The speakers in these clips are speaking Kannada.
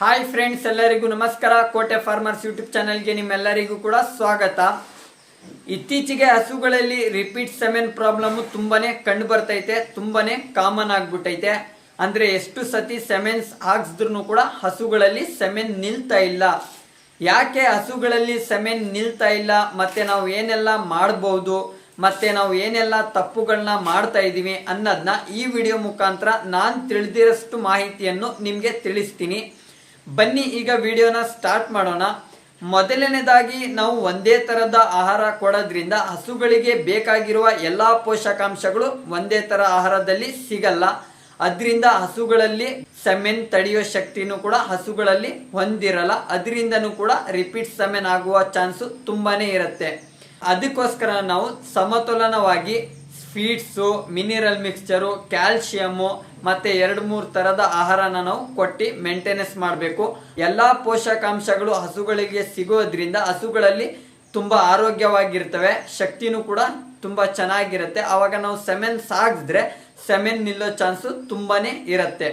ಹಾಯ್ ಫ್ರೆಂಡ್ಸ್ ಎಲ್ಲರಿಗೂ ನಮಸ್ಕಾರ. ಕೋಟೆ ಫಾರ್ಮರ್ಸ್ ಯೂಟ್ಯೂಬ್ ಚಾನಲ್ಗೆ ನಿಮ್ಮೆಲ್ಲರಿಗೂ ಕೂಡ ಸ್ವಾಗತ. ಇತ್ತೀಚೆಗೆ ಹಸುಗಳಲ್ಲಿ ರಿಪೀಟ್ ಸೆಮೆನ್ ಪ್ರಾಬ್ಲಮ್ ತುಂಬಾನೇ ಕಂಡು ಬರ್ತೈತೆ, ತುಂಬಾನೇ ಕಾಮನ್ ಆಗ್ಬಿಟ್ಟೈತೆ. ಅಂದ್ರೆ ಎಷ್ಟು ಸತಿ ಸೆಮೆನ್ಸ್ ಹಾಕ್ಸಿದ್ರು ಕೂಡ ಹಸುಗಳಲ್ಲಿ ಸೆಮೆನ್ ನಿಲ್ತಾ ಇಲ್ಲ. ಯಾಕೆ ಹಸುಗಳಲ್ಲಿ ಸೆಮೆನ್ ನಿಲ್ತಾ ಇಲ್ಲ? ಮತ್ತೆ ನಾವು ಏನೆಲ್ಲ ಮಾಡಬಹುದು ಮತ್ತೆ ನಾವು ಏನೆಲ್ಲ ತಪ್ಪುಗಳನ್ನ ಮಾಡ್ತಾ ಇದ್ದೀವಿ ಅನ್ನೋದನ್ನ ಈ ವಿಡಿಯೋ ಮುಖಾಂತರ ನಾನು ತಿಳಿದಿರೋಷ್ಟು ಮಾಹಿತಿಯನ್ನು ನಿಮಗೆ ತಿಳಿಸ್ತೀನಿ. ಬನ್ನಿ, ಈಗ ವಿಡಿಯೋನ ಸ್ಟಾರ್ಟ್ ಮಾಡೋಣ. ಮೊದಲನೇದಾಗಿ, ನಾವು ಒಂದೇ ತರದ ಆಹಾರ ಕೊಡೋದ್ರಿಂದ ಹಸುಗಳಿಗೆ ಬೇಕಾಗಿರುವ ಎಲ್ಲಾ ಪೋಷಕಾಂಶಗಳು ಒಂದೇ ತರ ಆಹಾರದಲ್ಲಿ ಸಿಗಲ್ಲ. ಅದರಿಂದ ಹಸುಗಳಲ್ಲಿ ಸೆಮೆನ್ ತಡೆಯೋ ಶಕ್ತಿನೂ ಕೂಡ ಹಸುಗಳಲ್ಲಿ ಹೊಂದಿರಲ್ಲ. ಅದರಿಂದನೂ ಕೂಡ ರಿಪೀಟ್ ಸೆಮೆನ್ ಆಗುವ ಚಾನ್ಸು ತುಂಬಾನೇ ಇರುತ್ತೆ. ಅದಕ್ಕೋಸ್ಕರ ನಾವು ಸಮತೋಲನವಾಗಿ ಸ್ವೀಟ್ಸು, ಮಿನಿರಲ್ ಮಿಕ್ಸ್ಚರು, ಕ್ಯಾಲ್ಶಿಯಮು ಮತ್ತೆ ಎರಡು ಮೂರು ತರದ ಆಹಾರನ ನಾವು ಕೊಟ್ಟು ಮೇಂಟೆನೆನ್ಸ್ ಮಾಡಬೇಕು. ಎಲ್ಲಾ ಪೋಷಕಾಂಶಗಳು ಹಸುಗಳಿಗೆ ಸಿಗೋದ್ರಿಂದ ಹಸುಗಳಲ್ಲಿ ತುಂಬಾ ಆರೋಗ್ಯವಾಗಿರ್ತವೆ, ಶಕ್ತಿನೂ ಕೂಡ ತುಂಬಾ ಚೆನ್ನಾಗಿರುತ್ತೆ. ಆವಾಗ ನಾವು ಸೆಮೆನ್ ಸಾಗಿಸಿದ್ರೆ ಸೆಮೆನ್ ನಿಲ್ಲೋ ಚಾನ್ಸು ತುಂಬಾನೇ ಇರುತ್ತೆ.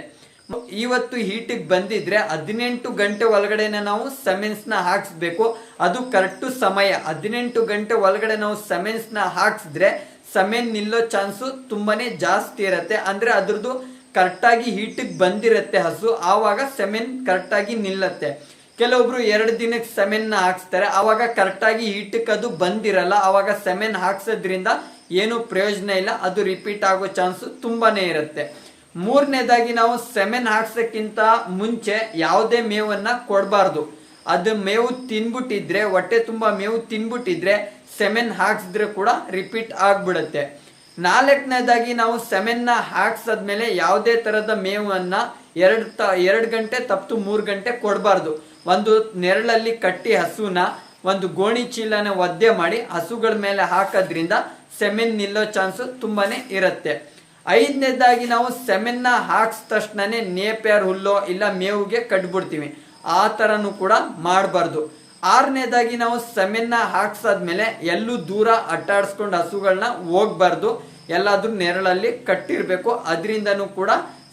ಇವತ್ತು ಹೀಟಿಗೆ ಬಂದಿದ್ರೆ ಹದಿನೆಂಟು ಗಂಟೆ ಒಳಗಡೆನೆ ನಾವು ಸೆಮೆನ್ಸ್ನ ಹಾಕ್ಸ್ಬೇಕು. ಅದು ಕರೆಕ್ಟ್ ಸಮಯ. ಹದಿನೆಂಟು ಗಂಟೆ ಒಳಗಡೆ ನಾವು ಸೆಮೆನ್ಸ್ನ ಹಾಕ್ಸಿದ್ರೆ ಸಮೆನ್ ನಿಲ್ಲೋ ಚಾನ್ಸು ತುಂಬಾನೇ ಜಾಸ್ತಿ ಇರುತ್ತೆ. ಅಂದ್ರೆ ಅದ್ರದ್ದು ಕರೆಕ್ಟಾಗಿ ಹೀಟಿಗೆ ಬಂದಿರುತ್ತೆ ಹಸು. ಆವಾಗ ಸೆಮೆನ್ ಕರೆಕ್ಟಾಗಿ ನಿಲ್ಲತ್ತೆ. ಕೆಲವೊಬ್ರು ಎರಡು ದಿನಕ್ಕೆ ಸೆಮೆನ್ನ ಹಾಕ್ಸ್ತಾರೆ. ಆವಾಗ ಕರೆಕ್ಟಾಗಿ ಹೀಟಕ್ಕೆ ಅದು ಬಂದಿರಲ್ಲ. ಆವಾಗ ಸೆಮೆನ್ ಹಾಕ್ಸೋದ್ರಿಂದ ಏನು ಪ್ರಯೋಜನ ಇಲ್ಲ. ಅದು ರಿಪೀಟ್ ಆಗೋ ಚಾನ್ಸು ತುಂಬಾನೇ ಇರುತ್ತೆ. ಮೂರನೇದಾಗಿ ನಾವು ಸೆಮೆನ್ ಹಾಕ್ಸಕ್ಕಿಂತ ಮುಂಚೆ ಯಾವುದೇ ಮೇವನ್ನ ಕೊಡಬಾರ್ದು. ಅದು ಮೇವು ತಿನ್ಬಿಟ್ಟಿದ್ರೆ, ಹೊಟ್ಟೆ ತುಂಬ ಮೇವು ತಿನ್ಬಿಟ್ಟಿದ್ರೆ ಸೆಮೆನ್ ಹಾಕ್ಸಿದ್ರೆ ಕೂಡ ರಿಪೀಟ್ ಆಗ್ಬಿಡುತ್ತೆ. ನಾಲ್ಕನೇದಾಗಿ ನಾವು ಸೆಮೆನ್ನ ಹಾಕ್ಸದ್ಮೇಲೆ ಯಾವುದೇ ತರದ ಮೇವನ್ನ ಎರಡು ತ, ಎರಡು ಗಂಟೆ ತಪ್ಪು ಮೂರು ಗಂಟೆ ಕೊಡಬಾರ್ದು. ಒಂದು ನೆರಳಲ್ಲಿ ಕಟ್ಟಿ ಹಸುನ, ಒಂದು ಗೋಣಿ ಚೀಲನ ಒದ್ದೆ ಮಾಡಿ ಹಸುಗಳ ಮೇಲೆ ಹಾಕೋದ್ರಿಂದ ಸೆಮೆನ್ ನಿಲ್ಲೋ ಚಾನ್ಸು ತುಂಬಾನೇ ಇರುತ್ತೆ. ಐದನೇದಾಗಿ ನಾವು ಸೆಮೆನ್ನ ಹಾಕ್ಸ್ ತಕ್ಷಣನೇ ನೇಪ್ಯಾರ್ ಹುಲ್ಲೋ ಇಲ್ಲ ಮೇವಿಗೆ ಕಟ್ಬಿಡ್ತೀವಿ. ಆ ಥರನೂ ಕೂಡ ಮಾಡಬಾರ್ದು. ಆರನೇದಾಗಿ ನಾವು ಸೆಮೆನ್ನ ಹಾಕ್ಸಾದ್ಮೇಲೆ ಎಲ್ಲೂ ದೂರ ಅಟ್ಟಾಡಿಸ್ಕೊಂಡು ಹಸುಗಳನ್ನ ಹೋಗ್ಬಾರ್ದು. ಎಲ್ಲಾದರೂ ನೆರಳಲ್ಲಿ ಕಟ್ಟಿರಬೇಕು. ಅದರಿಂದನೂ ಕೂಡ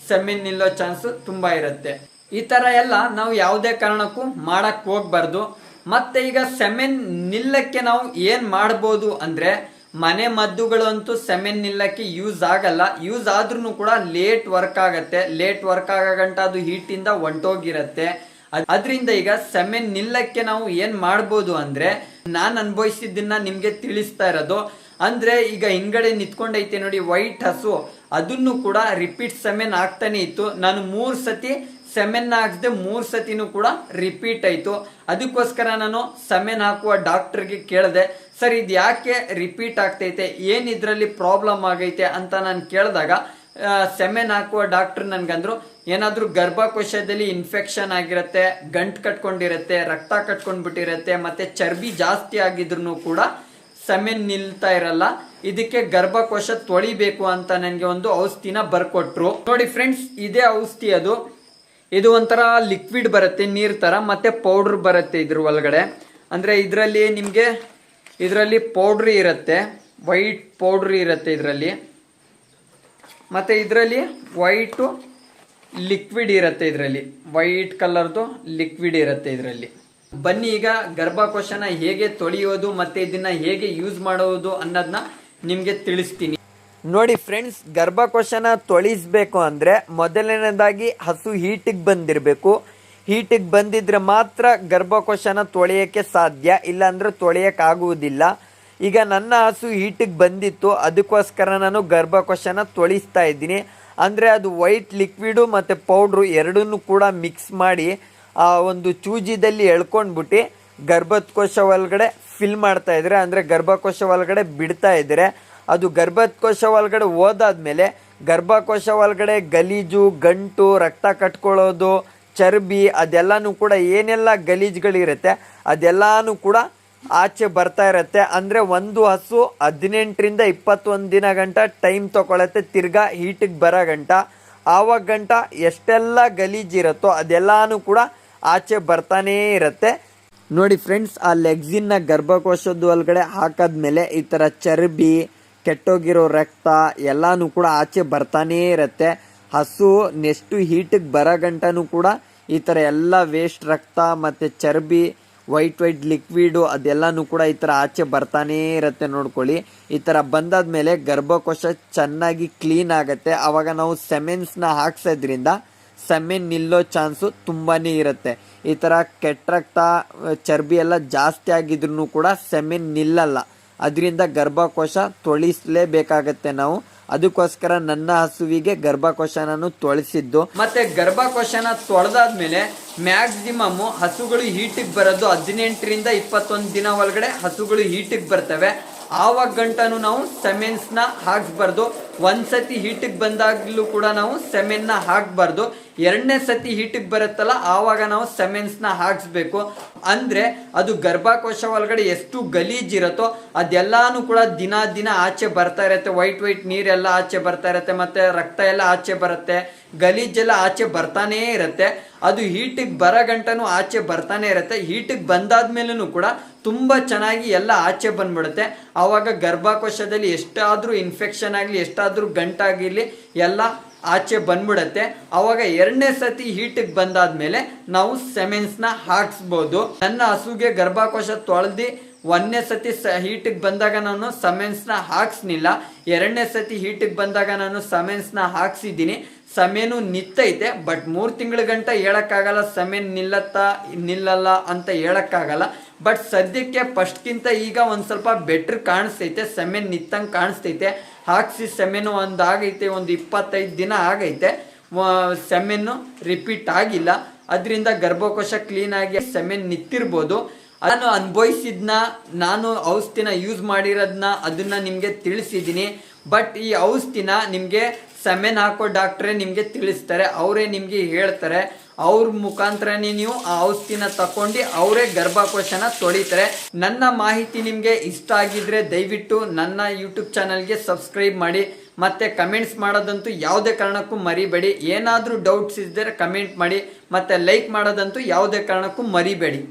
ಸೆಮೆನ್ ನಿಲ್ಲೋ ಚಾನ್ಸ್ ತುಂಬ ಇರುತ್ತೆ. ಈ ಥರ ಎಲ್ಲ ನಾವು ಯಾವುದೇ ಕಾರಣಕ್ಕೂ ಮಾಡೋಕ್ಕೆ ಹೋಗ್ಬಾರ್ದು. ಮತ್ತೆ ಈಗ ಸೆಮೆನ್ ನಿಲ್ಲಕ್ಕೆ ನಾವು ಏನು ಮಾಡ್ಬೋದು ಅಂದ್ರೆ ಮನೆ ಮದ್ದುಗಳಂತೂ ಸೆಮೆನ್ ನಿಲ್ಲಕ್ಕೆ ಯೂಸ್ ಆಗಲ್ಲ. ಯೂಸ್ ಆದ್ರೂ ಕೂಡ ಲೇಟ್ ವರ್ಕ್ ಆಗತ್ತೆ. ಲೇಟ್ ವರ್ಕ್ ಆಗೋ ಗಂಟ ಅದು ಹೀಟಿಂದ ಹೊಂಟೋಗಿರತ್ತೆ ಅದರಿಂದ ಅದ್ರಿಂದ ಈಗ ಸೆಮೆನ್ ನಿಲ್ಲಕ್ಕೆ ನಾವು ಏನ್ ಮಾಡ್ಬೋದು ಅಂದ್ರೆ ನಾನ್ ಅನುಭವಿಸಿದ್ದನ್ನ ನಿಮ್ಗೆ ತಿಳಿಸ್ತಾ ಇರೋದು. ಅಂದ್ರೆ ಈಗ ಹಿಂಗಡೆ ನಿಂತ್ಕೊಂಡೈತೆ ನೋಡಿ ವೈಟ್ ಹಸು. ಅದನ್ನು ಕೂಡ ರಿಪೀಟ್ ಸೆಮೆನ್ ಆಗ್ತಾನೆ ಇತ್ತು. ನಾನು ಮೂರು ಸತಿ ಸೆಮೆನ್ ಹಾಕ್ಸ್ದೆ ಮೂರು ಸತಿನೂ ಕೂಡ ರಿಪೀಟ್ ಆಯ್ತು. ಅದಕ್ಕೋಸ್ಕರ ನಾನು ಸೆಮೆನ್ ಹಾಕುವ ಡಾಕ್ಟ್ರಿಗೆ ಕೇಳಿದೆ, ಸರ್, ಇದು ಯಾಕೆ ರಿಪೀಟ್ ಆಗ್ತೈತೆ? ಏನ್ ಇದ್ರಲ್ಲಿ ಪ್ರಾಬ್ಲಮ್ ಆಗೈತೆ? ಅಂತ ನಾನು ಕೇಳಿದಾಗ ಸೆಮೆನ್ ಹಾಕುವ ಡಾಕ್ಟರ್ ನನಗಂದ್ರು, ಏನಾದರೂ ಗರ್ಭಕೋಶದಲ್ಲಿ ಇನ್ಫೆಕ್ಷನ್ ಆಗಿರತ್ತೆ, ಗಂಟು ಕಟ್ಕೊಂಡಿರುತ್ತೆ, ರಕ್ತ ಕಟ್ಕೊಂಡ್ಬಿಟ್ಟಿರತ್ತೆ, ಮತ್ತೆ ಚರ್ಬಿ ಜಾಸ್ತಿ ಆಗಿದ್ರು ಕೂಡ ಸೆಮೆನ್ ನಿಲ್ತಾ ಇರಲ್ಲ. ಇದಕ್ಕೆ ಗರ್ಭಕೋಶ ತೊಳಿಬೇಕು ಅಂತ ನನಗೆ ಒಂದು ಔಷಧಿನ ಬರ್ಕೊಟ್ರು. ನೋಡಿ ಫ್ರೆಂಡ್ಸ್, ಇದೇ ಔಷಧಿ ಅದು. ಇದು ಒಂಥರ ಲಿಕ್ವಿಡ್ ಬರುತ್ತೆ, ನೀರು ಥರ ಮತ್ತು ಪೌಡ್ರ್ ಬರುತ್ತೆ ಇದ್ರ ಒಳಗಡೆ. ಅಂದರೆ ಇದರಲ್ಲಿ ನಿಮಗೆ, ಇದರಲ್ಲಿ ಪೌಡ್ರ್ ಇರುತ್ತೆ ವೈಟ್ ಪೌಡ್ರ್ ಇರುತ್ತೆ ಇದರಲ್ಲಿ. ಮತ್ತು ಇದರಲ್ಲಿ ವೈಟು ಲಿಕ್ವಿಡ್ ಇರುತ್ತೆ ಇದರಲ್ಲಿ. ವೈಟ್ ಕಲರ್ದು ಲಿಕ್ವಿಡ್ ಇರುತ್ತೆ ಇದರಲ್ಲಿ. ಬನ್ನಿ ಈಗ ಗರ್ಭಕೋಶನ ಹೇಗೆ ತೊಳೆಯೋದು, ಮತ್ತು ಇದನ್ನು ಹೇಗೆ ಯೂಸ್ ಮಾಡೋದು ಅನ್ನೋದನ್ನ ನಿಮಗೆ ತಿಳಿಸ್ತೀನಿ. ನೋಡಿ ಫ್ರೆಂಡ್ಸ್ ಗರ್ಭಕೋಶನ ತೊಳಿಸ್ಬೇಕು ಅಂದರೆ ಮೊದಲನೇದಾಗಿ ಹಸು ಹೀಟಿಗೆ ಬಂದಿರಬೇಕು. ಹೀಟಿಗೆ ಬಂದಿದ್ರೆ ಮಾತ್ರ ಗರ್ಭಕೋಶನ ತೊಳೆಯೋಕ್ಕೆ ಸಾಧ್ಯ, ಇಲ್ಲಾಂದರೆ ತೊಳೆಯೋಕ್ಕಾಗುವುದಿಲ್ಲ. ಈಗ ನನ್ನ ಹಸು ಹೀಟಿಗೆ ಬಂದಿತ್ತು, ಅದಕ್ಕೋಸ್ಕರ ನಾನು ಗರ್ಭಕೋಶನ ತೊಳಿಸ್ತಾ ಇದ್ದೀನಿ. ಅಂದರೆ ಅದು ವೈಟ್ ಲಿಕ್ವಿಡು ಮತ್ತು ಪೌಡ್ರು ಎರಡನ್ನೂ ಕೂಡ ಮಿಕ್ಸ್ ಮಾಡಿ, ಆ ಒಂದು ಚೂಜಿದಲ್ಲಿ ಎಳ್ಕೊಂಡ್ಬಿಟ್ಟು ಗರ್ಭಕೋಶ ಒಳಗಡೆ ಫಿಲ್ ಮಾಡ್ತಾ ಇದ್ರೆ, ಅಂದರೆ ಗರ್ಭಕೋಶ ಒಳಗಡೆ ಬಿಡ್ತಾ ಇದ್ರೆ ಅದು ಗರ್ಭಕೋಶ ಒಳಗಡೆ ಹೋದಾದ್ಮೇಲೆ ಗರ್ಭಕೋಶ ಒಳಗಡೆ ಗಲೀಜು, ಗಂಟು, ರಕ್ತ ಕಟ್ಕೊಳ್ಳೋದು, ಚರ್ಬಿ ಅದೆಲ್ಲನೂ ಕೂಡ ಏನೆಲ್ಲ ಗಲೀಜುಗಳಿರುತ್ತೆ ಅದೆಲ್ಲನೂ ಕೂಡ ಆಚೆ ಬರ್ತಾ ಇರುತ್ತೆ. ಅಂದರೆ ಒಂದು ಹಸು ಹದಿನೆಂಟರಿಂದ ಇಪ್ಪತ್ತೊಂದು ದಿನ ಗಂಟ ಟೈಮ್ ತೊಗೊಳತ್ತೆ, ತಿರ್ಗಾ ಹೀಟಿಗೆ ಬರೋ ಗಂಟ. ಆವಾಗ ಗಂಟ ಎಷ್ಟೆಲ್ಲ ಗಲೀಜಿರುತ್ತೋ ಅದೆಲ್ಲಾನು ಕೂಡ ಆಚೆ ಬರ್ತಾನೇ ಇರುತ್ತೆ. ನೋಡಿ ಫ್ರೆಂಡ್ಸ್, ಆ ಲೆಗ್ಸಿನ ಗರ್ಭಕೋಶದ ಒಳಗಡೆ ಹಾಕಾದ್ಮೇಲೆ ಈ ಥರ ಚರ್ಬಿ ಕೆಟ್ಟೋಗಿರೋ ರಕ್ತ ಎಲ್ಲಾನು ಕೂಡ ಆಚೆ ಬರ್ತಾನೇ ಇರತ್ತೆ. ಹಸು ನೆಕ್ಸ್ಟು ಹೀಟಿಗೆ ಬರೋ ಗಂಟನೂ ಕೂಡ ಈ ಥರ ಎಲ್ಲ ವೇಸ್ಟ್ ರಕ್ತ ಮತ್ತು ಚರ್ಬಿ ವೈಟ್ ವೈಟ್ ಲಿಕ್ವಿಡು ಅದೆಲ್ಲನೂ ಕೂಡ ಈ ಥರ ಆಚೆ ಬರ್ತಾನೇ ಇರುತ್ತೆ ನೋಡ್ಕೊಳ್ಳಿ. ಈ ಥರ ಬಂದಾದ್ಮೇಲೆ ಗರ್ಭಕೋಶ ಚೆನ್ನಾಗಿ ಕ್ಲೀನ್ ಆಗುತ್ತೆ. ಆವಾಗ ನಾವು ಸೆಮೆನ್ಸ್ನ ಹಾಕ್ಸೋದ್ರಿಂದ ಸೆಮೆನ್ ನಿಲ್ಲೋ ಚಾನ್ಸು ತುಂಬಾ ಇರುತ್ತೆ. ಈ ಥರ ಕೆಟ್ಟ ರಕ್ತ, ಚರ್ಬಿ ಎಲ್ಲ ಜಾಸ್ತಿ ಆಗಿದ್ರೂ ಕೂಡ ಸೆಮೆನ್ ನಿಲ್ಲಲ್ಲ. ಅದರಿಂದ ಗರ್ಭಕೋಶ ತೊಳಿಸಲೇಬೇಕಾಗತ್ತೆ ನಾವು. ಅದಕ್ಕೋಸ್ಕರ ನನ್ನ ಹಸುವಿಗೆ ಗರ್ಭಕೋಶ ತೊಳಿಸಿದ್ದು ತೊಳೆಸಿದ್ದು. ಮತ್ತೆ ಗರ್ಭಕೋಶನ ತೊಳೆದಾದ್ಮೇಲೆ ಮ್ಯಾಕ್ಸಿಮಮ್ ಹಸುಗಳು ಹೀಟಿಗೆ ಬರೋದು ಹದಿನೆಂಟರಿಂದ ಇಪ್ಪತ್ತೊಂದು ದಿನ ಒಳಗಡೆ ಹಸುಗಳು ಹೀಟಿಗೆ ಬರ್ತವೆ. ಆವಾಗ ಗಂಟನು ನಾವು ಸಮೆನ್ಸ್ನ ಹಾಕ್ಸ್ಬಾರ್ದು. ಒಂದ್ಸತಿ ಹೀಟಿಗೆ ಬಂದಾಗ್ಲೂ ಕೂಡ ನಾವು ಸೆಮೆನ್ನ ಹಾಕಬಾರ್ದು. ಎರಡನೇ ಸತಿ ಹೀಟಿಗೆ ಬರುತ್ತಲ್ಲ, ಆವಾಗ ನಾವು ಸೆಮೆನ್ಸ್ನ ಹಾಕಿಸ್ಬೇಕು. ಅಂದರೆ ಅದು ಗರ್ಭಕೋಶ ಒಳಗಡೆ ಎಷ್ಟು ಗಲೀಜಿರುತ್ತೋ ಅದೆಲ್ಲಾನು ಕೂಡ ದಿನ ದಿನ ಆಚೆ ಬರ್ತಾ ಇರುತ್ತೆ. ವೈಟ್ ವೈಟ್ ನೀರೆಲ್ಲ ಆಚೆ ಬರ್ತಾ ಇರುತ್ತೆ, ಮತ್ತು ರಕ್ತ ಎಲ್ಲ ಆಚೆ ಬರುತ್ತೆ. ಗಲೀಜೆಲ್ಲ ಆಚೆ ಬರ್ತಾನೇ ಇರುತ್ತೆ. ಅದು ಹೀಟಿಗೆ ಬರೋ ಗಂಟನೂ ಆಚೆ ಬರ್ತಾನೆ ಇರುತ್ತೆ. ಹೀಟಿಗೆ ಬಂದಾದ್ಮೇಲೂ ಕೂಡ ತುಂಬ ಚೆನ್ನಾಗಿ ಎಲ್ಲ ಆಚೆ ಬಂದ್ಬಿಡುತ್ತೆ. ಆವಾಗ ಗರ್ಭಕೋಶದಲ್ಲಿ ಎಷ್ಟಾದರೂ ಇನ್ಫೆಕ್ಷನ್ ಆಗಲಿ ಎಷ್ಟಾದರೂ ಗಂಟಾಗಿರಲಿ, ಎಲ್ಲ ಆಚೆ ಬಂದ್ಬಿಡತ್ತೆ. ಅವಾಗ ಎರಡನೇ ಸತಿ ಹೀಟಿಗೆ ಬಂದಾದ್ಮೇಲೆ ನಾವು ಸೆಮೆನ್ಸ್ನ ಹಾಕ್ಸ್ಬೋದು. ನನ್ನ ಹಸುಗೆ ಗರ್ಭಕೋಶ ತೊಳೆದು ಒಂದನೇ ಸತಿ ಸ ಹೀಟಿಗೆ ಬಂದಾಗ ನಾನು ಸಮೆನ್ಸ್ನ ಹಾಕ್ಸ್ನಿಲ್ಲ. ಎರಡನೇ ಸತಿ ಹೀಟಿಗೆ ಬಂದಾಗ ನಾನು ಸಮೆನ್ಸ್ನ ಹಾಕ್ಸಿದ್ದೀನಿ. ಸಮೇನು ನಿತ್ತೈತೆ ಬಟ್ ಮೂರು ತಿಂಗಳ ಗಂಟ ಹೇಳೋಕ್ಕಾಗಲ್ಲ ಸಮೇನ್ ನಿಲ್ಲತ್ತಾ, ನಿಲ್ಲಲ್ಲ ಅಂತ ಹೇಳಕ್ಕಾಗಲ್ಲ. ಬಟ್ ಸದ್ಯಕ್ಕೆ ಫಸ್ಟ್ಗಿಂತ ಈಗ ಒಂದು ಸ್ವಲ್ಪ ಬೆಟ್ರ್ ಕಾಣಿಸ್ತೈತೆ ಸೆಮೆನ್ ನಿತ್ತಂಗೆ ಕಾಣಿಸ್ತೈತೆ. ಹಾಕ್ಸಿ ಸೆಮೆನು ಒಂದು ಆಗೈತೆ ಒಂದು ಇಪ್ಪತ್ತೈದು ದಿನ ಆಗೈತೆ. ಸೆಮೆನ್ನು ರಿಪೀಟ್ ಆಗಿಲ್ಲ. ಅದರಿಂದ ಗರ್ಭಕೋಶ ಕ್ಲೀನಾಗಿ ಸೆಮೆನ್ ನಿಂತಿರ್ಬೋದು. ನಾನು ಅನುಭವಿಸಿದ್ನ, ನಾನು ಔಷಧಿನ ಯೂಸ್ ಮಾಡಿರೋದನ್ನ ಅದನ್ನು ನಿಮಗೆ ತಿಳಿಸಿದ್ದೀನಿ. ಬಟ್ ಈ ಔಷಧಿನ ನಿಮಗೆ ಸೆಮೆನ್ ಹಾಕೋ ಡಾಕ್ಟ್ರೇ ನಿಮಗೆ ತಿಳಿಸ್ತಾರೆ. ಅವರೇ ನಿಮಗೆ ಹೇಳ್ತಾರೆ. ಅವ್ರ ಮುಖಾಂತರನೇ ನೀವು ಆ ಔಷಧಿನ ತಕೊಂಡು ಅವರೇ ಗರ್ಭಕೋಶನ ತೊಳಿತಾರೆ. ನನ್ನ ಮಾಹಿತಿ ನಿಮಗೆ ಇಷ್ಟ ಆಗಿದ್ರೆ ದಯವಿಟ್ಟು ನನ್ನ ಯೂಟ್ಯೂಬ್ ಚಾನಲ್ಗೆ ಸಬ್ಸ್ಕ್ರೈಬ್ ಮಾಡಿ. ಮತ್ತೆ ಕಮೆಂಟ್ಸ್ ಮಾಡೋದಂತೂ ಯಾವುದೇ ಕಾರಣಕ್ಕೂ ಮರಿಬೇಡಿ. ಏನಾದರೂ ಡೌಟ್ಸ್ ಇದ್ದರೆ ಕಮೆಂಟ್ ಮಾಡಿ. ಮತ್ತೆ ಲೈಕ್ ಮಾಡೋದಂತೂ ಯಾವುದೇ ಕಾರಣಕ್ಕೂ ಮರಿಬೇಡಿ.